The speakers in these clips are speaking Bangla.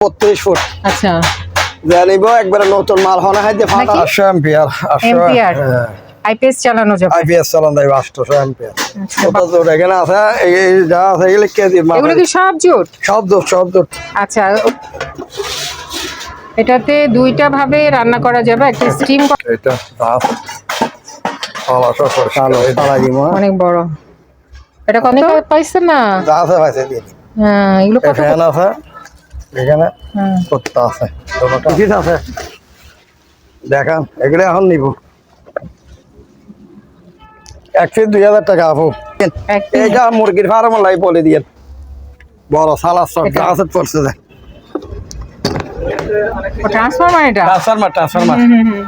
বত্রিশ ফুট। আচ্ছা। জানিব একবারে নতুন মাল হনে হাইতে? আটশো এম্পিয়ার আটশো এম্পিয়ার আইপিএস চালানো যাবে? আইপিএস চালান এম্পিয়ার আচ্ছা, ওটা তো এখানে আছে এই যা আছে এগুলো কেজি মাল এগুলো কি সব জোট? সব দূর সব দূর আচ্ছা এটাতে দুইটা ভাবে রান্না করা যাবে একটা স্টিম এটা দাস দিব অনেক বড়। এটা কত? পাইছেন না। দিয়ে দিন। হ্যাঁ এগুলো কত ফ্যান আছে এখানে হ্যাঁ। আছে ঠিক আছে? দেখান এগুলো এখন নিব। এক ফিট দুই হাজার টাকা আপু। এইটা মুরগির ফার্ম লাই বলে দিয়ে বড় সালাদ সব এটা? গাছত পড়ছে যে। ও এটা? ট্রান্সফারমার ট্রান্সফারমার হুম, হুম, হুম।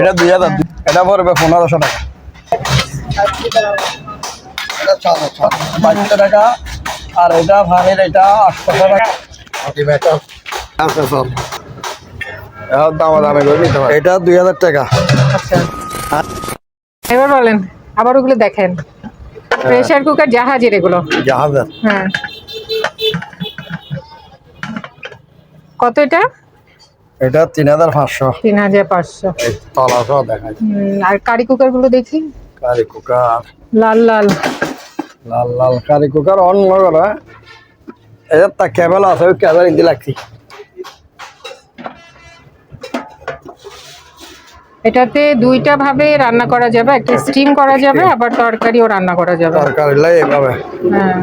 এটা দুই হাজার এটা পড়বে পনেরোশো টাকা। এটা টাকা। আর এটা ফানির এটা আটশো টাকা। আছে সব এর দাম দামে করে নিতে পারে। এটা দুই হাজার টাকা। আচ্ছা। এবার বলেন আবার ওগুলো দেখেন। প্রেসার কুকার জাহাজের এগুলো। জাহাজের হ্যাঁ। কত এটা? এটা তিন হাজার পাঁচশো। তিন হাজার পাঁচশো। তলা সহ দেখা যায় আর কারি কুকারগুলো দেখি। Curry cooker. লাল লাল। লাল লাল কারি কুকার অন্য করা এর তা কেবল আছে ওই কেবল ইন্দি লাগছি। এটাতে দুইটা ভাবে রান্না করা যাবে একটা স্টিম করা যাবে আবার তরকারিও রান্না করা যাবে। তরকারি লাই এভাবে। হ্যাঁ।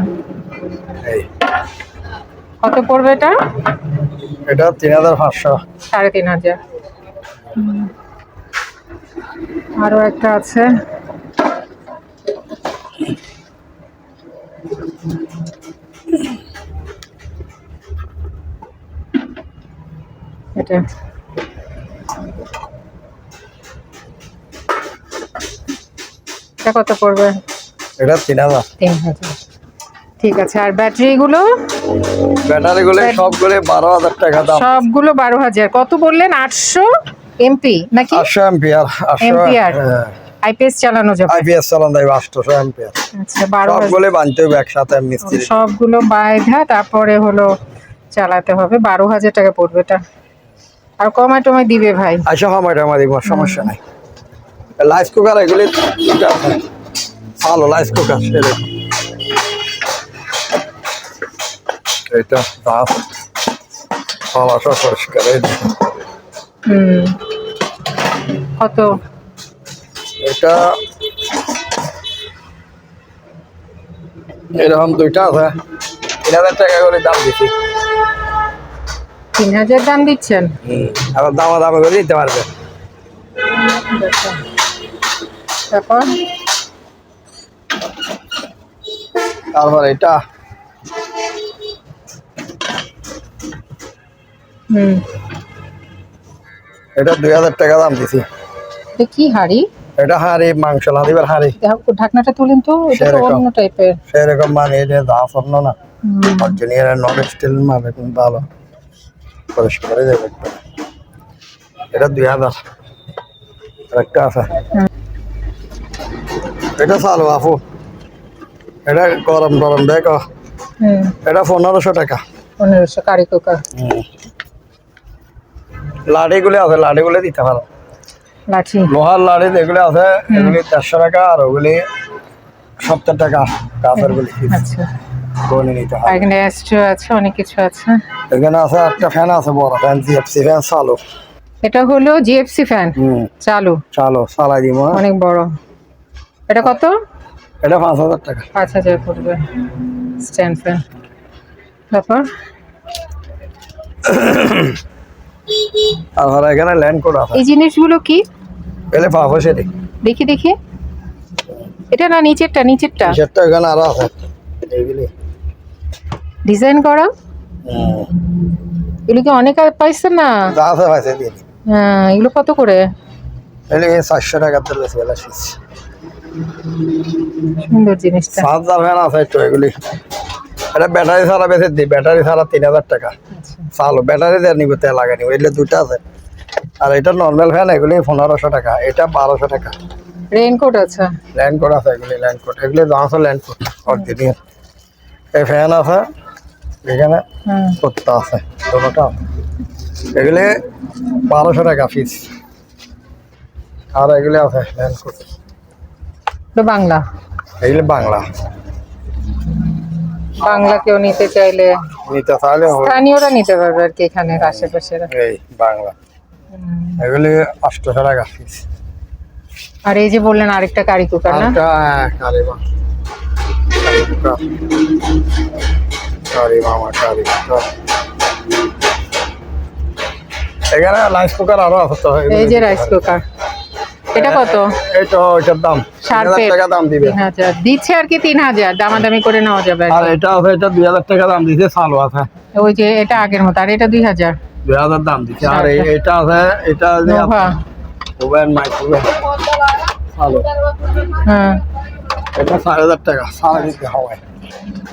কত পড়বে এটা? এটা তিন হাজার পাঁচশো। সাড়ে তিন হাজার। হুম। আরও একটা আছে। এটা। এটা কত পড়বে? এটা তিন হাজার। তিন হাজার। ঠিক আছে আর ব্যাটারি গুলো ব্যাটারি গুলো সবগুলো বারো হাজার টাকা দাম। সবগুলো বারো হাজার। কত বললেন? আটশো এমপি নাকি? আটশো এম্পিয়ার আটশো এম্পিয়ার আইপিএস চালানো যাবে। আইপিএস চালান দেবে আটশোশো এম্পিয়ার আচ্ছা সবগুলো বানতে হবে একসাথে মিস্ত্রি। সবগুলো বায়ধা তারপরে হলো চালাতে হবে। বারো হাজার টাকা পড়বে এটা। আর কমায় টমায় দিবে ভাই। আচ্ছা আমার আমার দিব সমস্যা নাই। লাইস কুকার এগুলি ভালো লাইস কুকার এটা দাস ভালো সব পরিষ্কার হুম। কত? এটা এরকম দুইটা আছে। তিন হাজার টাকা করে দাম দিচ্ছি তিন হাজার দাম দিচ্ছেন? আবার দামা দামে করে দিতে পারবে। তারপর? তারপর এটা। হুম। এটা দুই হাজার টাকা দাম দিছি। এটা কি হাড়ি? এটা হাঁড়ি মাংস লাদিবার হাঁড়ি। ঢাকনাটা তুলেন তো এটা। অন্য টাইপের সেরকম মানে এটা দা স্বপ্ন না। অরিজিনাল নন স্টিল মানে ভালো। পরিষ্কার করে একদম। এটা দুই হাজার। একটা আছে। এটা চালু আপু এটা গরম গরম দেখো। এটা পনেরোশো টাকা। পনেরোশো কারি কুকার লাড়িগুলি আছে লাড়িগুলি দিতে পারো। লাঠি। লোহার লাড়ি যেগুলি আছে এগুলি দেড়শো টাকা আর ওগুলি সত্তর টাকা কাঁচের গুলি। আচ্ছা। বনে নিতে আর হয় এখানে অ্যাস্ট্রো আছে অনেক কিছু আছে। এখানে আছে একটা ফ্যান আছে বড় ফ্যান জিএফসি ফ্যান চালু। এটা হলো জিএফসি ফ্যান চালু? চালো চালাই দিব হ্যাঁ? অনেক বড়। এটা কত? এটা পাঁচ হাজার টাকা। পাঁচ হাজার পড়বে। স্ট্যান্ড ফ্যান তারপর? তারপরে এখানে ল্যান্ড কোড আছে। এই জিনিসগুলো কি? এলে পাবো সেটি। দেখি দেখি। এটা না নিচেরটা নিচেরটা? সেটা এখানে আরও আছে। এইগুলি ডিজাইন করা? এগুলো কি অনেক আর পাইছেন না? ভাই সেটি হ্যাঁ এগুলো কত করে? এলে চারশো টাকা তুলে বেলা শেষ। সুন্দর জিনিসটা। সাত হাজার ফ্যান আছে একটু এগুলি। এটা ব্যাটারি ছাড়া বেশি দিই ব্যাটারি ছাড়া তিন হাজার টাকা। আচ্ছা। চালো ব্যাটারি দিয়ে নিব তেল লাগে নিব এগুলো দুটো আছে। আর এটা নর্মাল ফ্যান এগুলি পনেরোশো টাকা এটা বারোশো টাকা। রেইনকোট আছে? ল্যান্ড কোড আছে এগুলি ল্যান্ড কোড এগুলি দাম আছে ল্যান্ড কোড অরিজিনাল। এই ফ্যান আছে এখানে করতে আছে দুটোটা এগুলি বারোশো টাকা পিস আর এগুলি আছে বাংলা? এগুলি বাংলা। বাংলা কেউ নিতে চাইলে? নিতে চাইলে। স্থানীয়রা নিতে পারবে আর কি এখানে আশেপাশের। এই বাংলা। এগুলি আটশোশো টাকা পিস আর এই যে বললেন আরেকটা কারি কুকার না? আরেকটা কারিমা মামা এখানে রাইস কুকার আরও আছে তো এই যে রাইস কুকার এটা কত? এই তো দাম তিন টাকা দাম দিবে। দিচ্ছে আর কি তিন হাজার দামাদামি করে নেওয়া যাবে আর আর এটা আছে এটা দুই হাজার টাকা দাম দিছে চালু আছে। ওই যে এটা আগের মতো আর এটা দুই হাজার। দুই হাজার দাম দিচ্ছে। আর। এটা আছে এটা ওভেন চালু হ্যাঁ। এটা হাজার টাকা দিতে হয়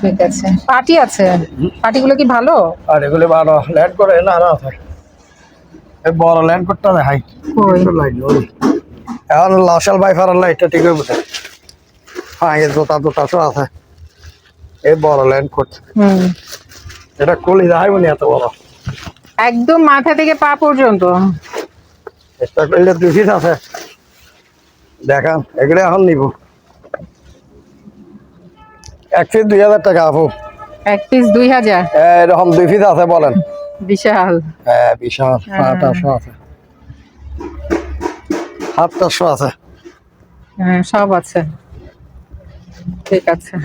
ঠিক আছে। পার্টি আছে? পার্টিগুলো কি ভালো? ভালো। ল্যান্ড করে না আছে এই বড় ল্যান্ড করতে লাইট এখন লাশাল বাইফার লাইটটা ঠিক হয়ে হ্যাঁ এই জোতা জোতা সব আছে। এই বড় ল্যান্ড হুম। এটা কলি যাই বলি এত বড়। একদম মাথা থেকে পা পর্যন্ত। এটা করলে পিস আছে। দেখান এগুলো এখন নিব। এক পিস দুই হাজার টাকা আপু। এক পিস দুই হাজার? এরকম দুই পিস আছে বলেন। বিশাল। হ্যাঁ। বিশাল। আটশো আছে। সাতশো আছে। হ্যাঁ সব আছে। ঠিক আছে।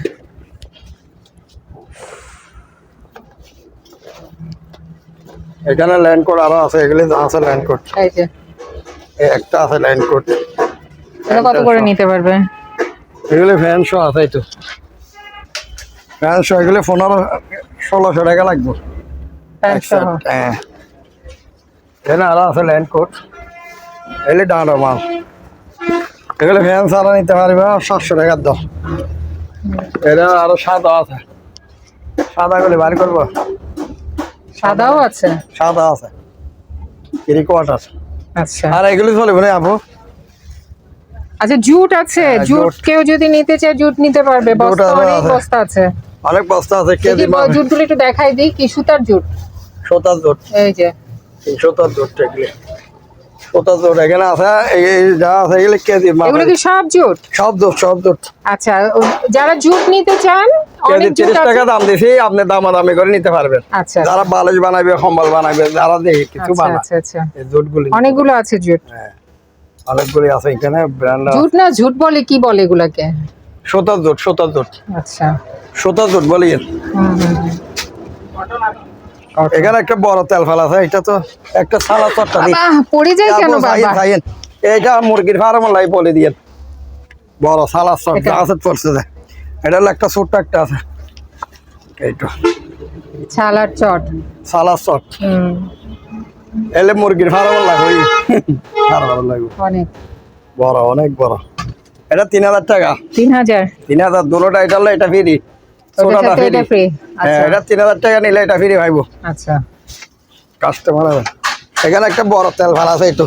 এখানে ল্যান্ড কোড আরও আছে এগুলি আছে ল্যান্ড কোড এই যে। একটা আছে ল্যান্ড কোড এটা কত করে নিতে পারবে? এগুলি ফ্যান শো আছে তো ফ্যান শো এগুলি পনেরো ষোলোশো টাকা লাগবে। হ্যাঁ। এখানে আরও আছে ল্যান্ড এগুলি ডাঁড়ো মাল এগুলি ফ্যান সারা নিতে পারবে সাতশো টাকার দাম। এটা আরও সাদা আছে। বাড়ি করব? সাদাও আছে? সাদা আছে। কিরি কোয়ার্টার আচ্ছা। আর এগুলি চলবে না আপু? আচ্ছা জুট আছে। হ্যাঁ, জুট। কেউ যদি নিতে চায় জুট নিতে পারবে। বস্তা অনেক বস্তা আছে। অনেক বস্তা আছে কেজি জুটগুলো একটু দেখাই দিই কি সুতার জুট? সোতার জোট। এই যে। সোতার জোট এগুলি। সোতার জোট এখানে আছে এই যা আছে এগুলি কেজি এগুলো কি সব জুট? সব জোট সব জোট। আচ্ছা যারা জুট নিতে চান কেজি তিরিশ টাকা দাম দিছি আপনি দামাদামি করে নিতে পারবেন। আচ্ছা। যারা বালিশ বানাবে কম্বল বানাবে যারা দেখে কিছু আচ্ছা বানায়। আচ্ছা আচ্ছা। জোটগুলি। অনেকগুলো আছে জুট। হ্যাঁ অনেকগুলি আছে এখানে ব্র্যান্ড। জুট না ঝুট বলে কি বলে এগুলাকে? সোতার জুট সোতার জুট। আচ্ছা। সোতার জোট বলি হুম, হুম, হুম। এখানে একটা বড় তেল ফেলা আছে এটা তো একটা সালা চট্টা পড়ে যায় কেন বাবা। এইটা মুরগির ফার্ম লাই বলে দিয়ে বড় সালাদ সব আছে পড়ছে এটা হলো একটা ছোট্ট একটা আছে। এইটা। ছালার চট। সালাদ চট। হুম। এলে মুরগির ফার্ম লাই হই ফার্ম লাগবে। অনেক। বড় অনেক বড়। এটা তিন হাজার টাকা। তিন হাজার। তিন হাজার দুটোটা এটা হলো এটা ফ্রি। ছোটটা ফ্রি হ্যাঁ আচ্ছা। এটা তিন হাজার টাকা নিলে এটা ফ্রি ভাইবো। আচ্ছা। কাস্টমার হবে। এখানে একটা বড় তেল ফাল আছে একটু।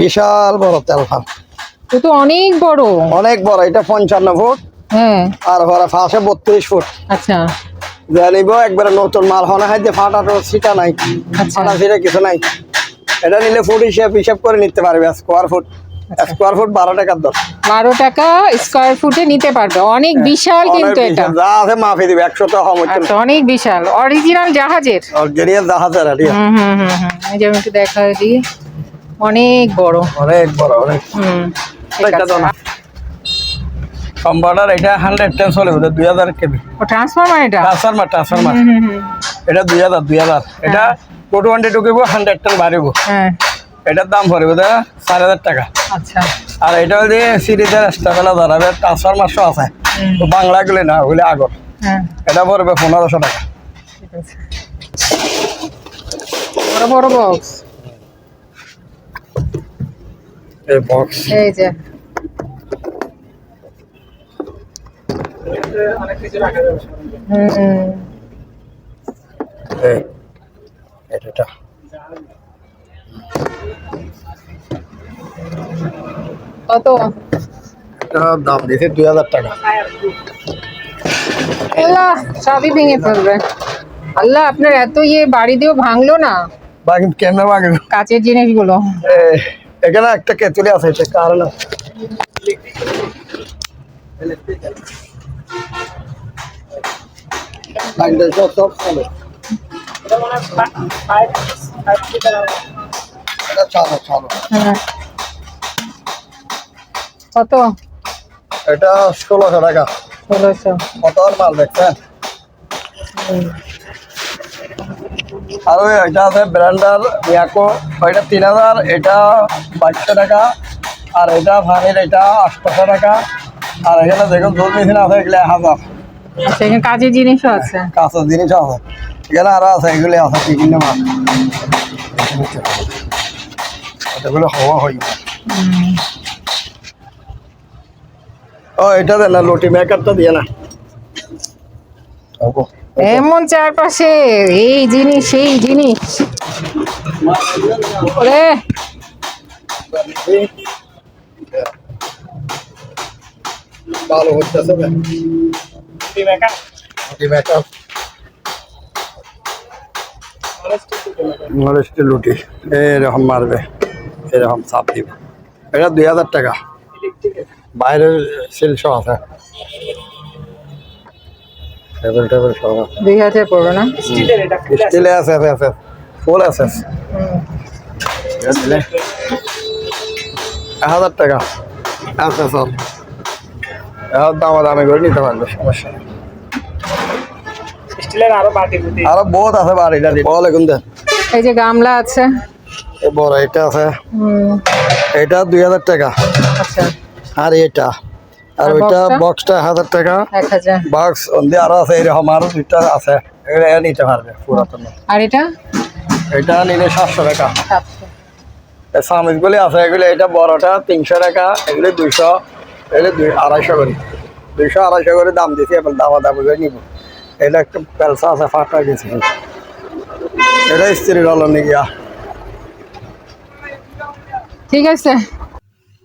বিশাল বড় তেল ফাল তো তো অনেক বড়। অনেক বড় এটা পঞ্চান্ন ফুট। হ্যাঁ। আর ওরা ফাঁসে বত্রিশ ফুট। আচ্ছা। জানিব একবারে নতুন মাল। হনে ফাটা সিটা নাই। আচ্ছা। ফাটা সিটা কিছু নাই। এটা নিলে ফুট হিসেব হিসাব করে নিতে পারবে স্কোয়ার ফুট। স্কোয়ার ফুট বারো টাকার দর বারো টাকা স্কোয়ার ফুটে নিতে পারবে। অনেক বিশাল কিন্তু এটা। যা আছে মাফি দিবে একশো তো কম হচ্ছে আচ্ছা অনেক বিশাল। অরিজিনাল জাহাজের। অরিজিনাল জাহাজের আর। হুম হুম হুম এই যে আমি একটু দেখা দিই। অনেক বড়। অনেক বড় অনেক। হুম এটা তো না কম্পাউন্ডার এটা হান্ড্রেড টেন চলে বোধ দুই হাজার কেবি। ও ট্রান্সফরমার এটা? ট্রান্সফার্মার ট্রান্সফার্মার এটা দুই হাজার দুই হাজার। এটা টু টোয়েন্টি ঢুকিব হান্ড্রেড টেন বাড়িব। হ্যাঁ। এটার দাম পড়বে দাদা চার হাজার টাকা। আচ্ছা। আর এটা হচ্ছে সিরিজের স্টাফেলা ধরাবে ট্রান্সফার্মার শো আছে। বাংলা গুলি না ওগুলি আগর। হ্যাঁ। এটা পড়বে পনেরোশো টাকা। বড় বড় বক্স এই বক্স এই যে। হুম। হুম এটা। কত? দাম দিয়েছে দুই হাজার টাকা। আল্লাহ সবই ভেঙে ফেলবে। আল্লাহ আপনার এত ইয়ে বাড়ি দিয়েও ভাঙলো না? কেমনে বাকি কাচের জিনিসগুলো। এখানে একটা কেতুলি আছে এটা চলে। এটা চালো চালো। হ্যাঁ। কত? এটা ষোলোশো টাকা। ষোলোশো। কত আর মাল দেখছেন আর ওই এটা আছে ব্র্যান্ডার মিয়াকো ওইটা তিন হাজার এটা বাইশশো টাকা আর এটা ফানির এটা আটশোশো টাকা আর এখানে দেখুন দুধ মেশিন আছে এগুলো এক হাজার। আচ্ছা এখানে কাজের জিনিসও আছে? কাঁচা জিনিস আছে। এখানে আরও আছে এগুলি আছে বিভিন্ন মাছ এগুলো হওয়া হয় ও এটা দেন না লুটি মেকারটা দিয়ে না। এমন চারপাশে এই জিনিস সেই জিনিস। ওরে। ভালো হচ্ছে লুটি এরকম মারবে এরকম চাপ দিবে। এটা দুই হাজার টাকা। বাইরের শিলস আছে। টেবিল টেবিল সব আছে। দুই হাজার পড়বে না? স্টিলে আছে আছে আছে। ফুল আছে। এক হাজার টাকা। আছে সব এখন দাম দামি করে নিতে পারবে সমস্যা আরও বহুত আছে বাড়িটা বল এখন এই যে গামলা আছে। বড় এটা আছে। এটা দুই হাজার টাকা। আচ্ছা। আর এটা। আর ওইটা বক্সটা হাজার টাকা। বক্স আরও আছে এরকম আরও দুইটা আছে। এগুলো এ নিতে পারবে পুরাতন। আর এটা? এটা নিলে সাতশো টাকা। চামিচগুলি আছে এগুলো এটা বড়টা তিনশো টাকা এগুলো দুইশো এগুলো দুই আড়াইশো করে। দুইশো আড়াইশো করে দাম দিছি এবার দামা দামি করে নিব। এটা একটা পেলসা আছে ফাটা গেছে। এটা স্ত্রীর হলো নাকি ঠিক আছে।